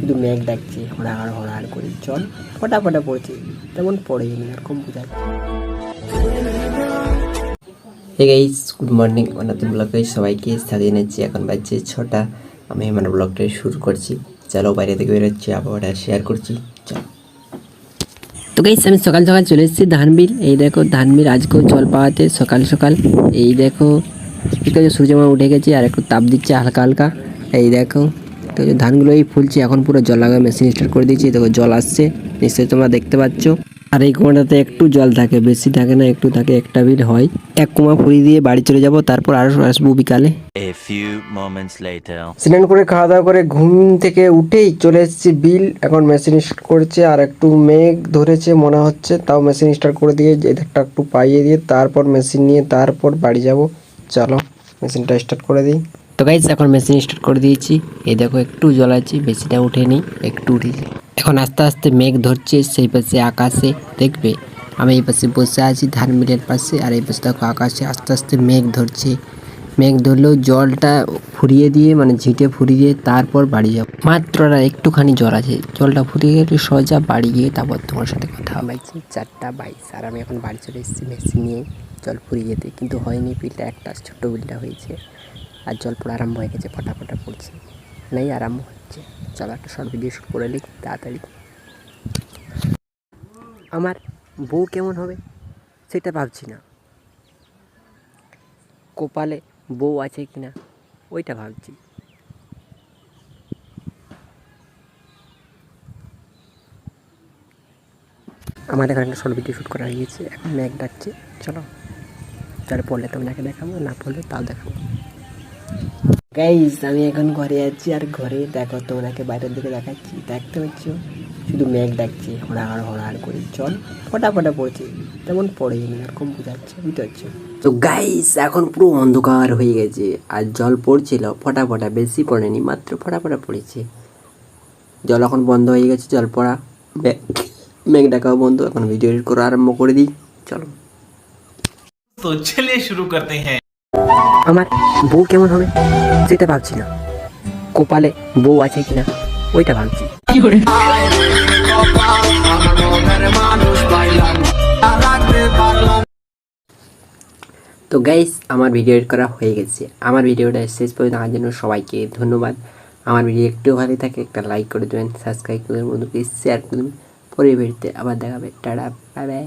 শুধু মেঘ ডাকছে হড়াহড় হড়াহড় করে জল ফটা ফটা পড়ছে। তেমন পড়েই নি এরকম বোঝা গাইস গুড মর্নিং অনাথ ব্লগে সবাইকে সাজিয়ে নিচ্ছি এখন বাজছে ছটা। আমি আমার ব্লগটা শুরু করছি। চলো বাইরে থেকে বেরোচ্ছি আবহাওয়াটা শেয়ার করছি। চলো। তো গাইস আমি সকাল সকাল চলে এসেছি ধানবিল। এই দেখো ধানবিল আজকেও জল পাওয়াতে সকাল সকাল। এই দেখো ঠিক আছে সূর্যমা উঠে গেছে আর একটু তাপ দিচ্ছে হালকা হালকা। এই দেখো তো ধানগুলো এই ফুলছে এখন পুরো জল লাগা মেশিন স্টার্ট করে দিয়েছি। দেখো জল আসছে নিশ্চয়ই তোমরা দেখতে পাচ্ছ। আর এই কুমাটাতে একটু জল থাকে বেশি থাকে না একটু থাকে একটা বিল হয়। এক কুমা ফুরি দিয়ে বাড়ি চলে যাব তারপর আরও আসব বিকালে. স্নান করে খাওয়া দাওয়া করে ঘুম থেকে উঠেই চলে এসেছি বিল। এখন মেশিন স্টার্ট করছে আর একটু মেঘ ধরেছে মনে হচ্ছে। তাও মেশিন স্টার্ট করে দিয়ে এদেরটা একটু পাইয়ে দিয়ে তারপর মেশিন নিয়ে তারপর বাড়ি যাব। চলো মেশিনটা স্টার্ট করে দিই। তো গাইজ এখন মেশিন স্টার্ট করে দিয়েছি। এই দেখো, একটু জল আছে বেশিটা উঠেনি একটু উঠেছে এখন আস্তে আস্তে মেঘ ধরছে, সেই পাশে আকাশে, দেখবে? আমি এই পাশে বসে আছি ধান মিলের পাশে, আর এই পাশে দেখো আকাশে আস্তে আস্তে মেঘ ধরছে। মেঘ ধরলেও জলটা ফুরিয়ে দিয়ে মানে ঝিঁটে ফুরিয়ে তারপর বাড়ি যাব। মাত্র একটুখানি জল আছে। জলটা ফুরিয়ে গেলে সোজা বাড়ি গিয়ে তারপর তোমার সাথে কথা বাইছে চারটা বাইশ, আর আমি এখন বাড়ি চলে এসেছি মেশিন নিয়ে। জল ফুরিয়ে যেতে, কিন্তু হয়নি বিলটা একটা ছোট্ট বিলটা হয়েছে। আর জল পড়া আরম্ভ হয়ে গেছে ফটা ফটা পড়ছে। নেই, আরম্ভ হচ্ছে। চলো একটা শর্ট ভিডিও শুট করে নিই, তাড়াতাড়ি। আমার বউ কেমন হবে সেটা ভাবছি না। কপালে বউ আছে কি না ওইটা ভাবছি। আমার এখানে একটা শর্ট ভিডিও শ্যুট করা হয়ে গেছে এখন ম্যাক ডাকছে। চলো তাহলে পড়লে তোমাকে দেখাবো, না পড়লে তাও দেখাবো। গাইজ আমি এখন ঘরে আছি আর ঘরে দেখো তোমাকে বাইরের দিকে দেখাচ্ছি। দেখতে পাচ্ছ? শুধু মেঘ ডাকছে হড়াহাড় হড়াহাড় করে। চল ফটা ফটা পড়ছে। তেমন পড়ে না, এরকম বোঝাচ্ছে, বুঝতে পারছ? তো গাইস এখন পুরো অন্ধকার হয়ে গেছে, আর জল পড়ছিল ফটা ফটা বেশি পড়েনি, মাত্র ফটা ফটা পড়েছে। জল এখন বন্ধ হয়ে গেছে, জল পড়া। মেঘ ডাকাও বন্ধ, এখন ভিডিও এডিট করা আরম্ভ করে দিই। চলো। তো চলে শুরু করতে হ্যাঁ। আমার বউ কেমন হবে সেটা ভাবছি না। কপালে বউ আছে কিনা, ওইটা ভাবছি। তো গাইস আমার ভিডিও এডিট করা হয়ে গেছে। আমার ভিডিওটা শেষ পর্যন্ত আমার জন্য সবাইকে ধন্যবাদ। আমার ভিডিও একটু ভালো থাকে, একটা লাইক করে দেবেন সাবস্ক্রাইব করে বন্ধুকে শেয়ার করে দেবেন। পরে ভিডিওতে আবার দেখাবে। Tata bye bye